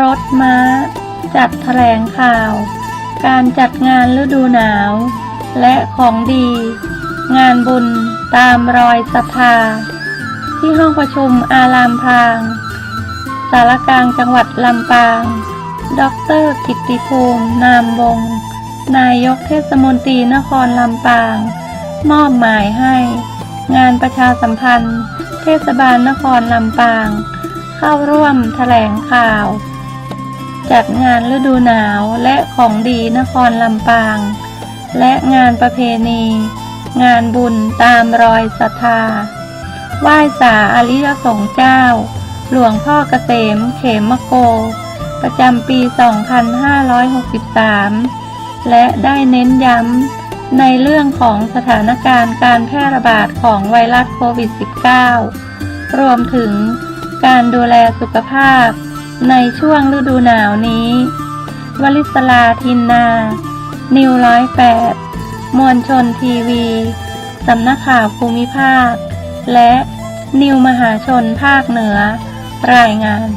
รถม้า จัดแถลงข่าว การจัดงานฤดูหนาว และของดี งานบุญตามรอยศรัทธา ที่ห้องประชุมอารามพาง สารกลางจังหวัดลำปาง ดรกิติภูมิ นามวง นายกเทศมนตรีนครลำปาง มอบหมายให้ งานประชาสัมพันธ์ เทศบาลนครลำปาง เข้าร่วมแถลงข่าว จัดงานฤดูหนาวและของดีนครลำปาง และงานประเพณี งานบุญตามรอยศรัทธา ไหว้สาอริยสงฆ์เจ้า หลวงพ่อเกษมเขมโก ประจำปี 2563 และได้เน้นย้ำในเรื่องของสถานการณ์การแพร่ระบาดของไวรัสโควิด -19 รวมถึงการดูแลสุขภาพ ในช่วงฤดูหนาวนี้ วลิศลาทินนา นิวร้อยแปดมวลชนทีวี สำนักข่าวภูมิภาค และนิวมหาชนภาคเหนือ รายงาน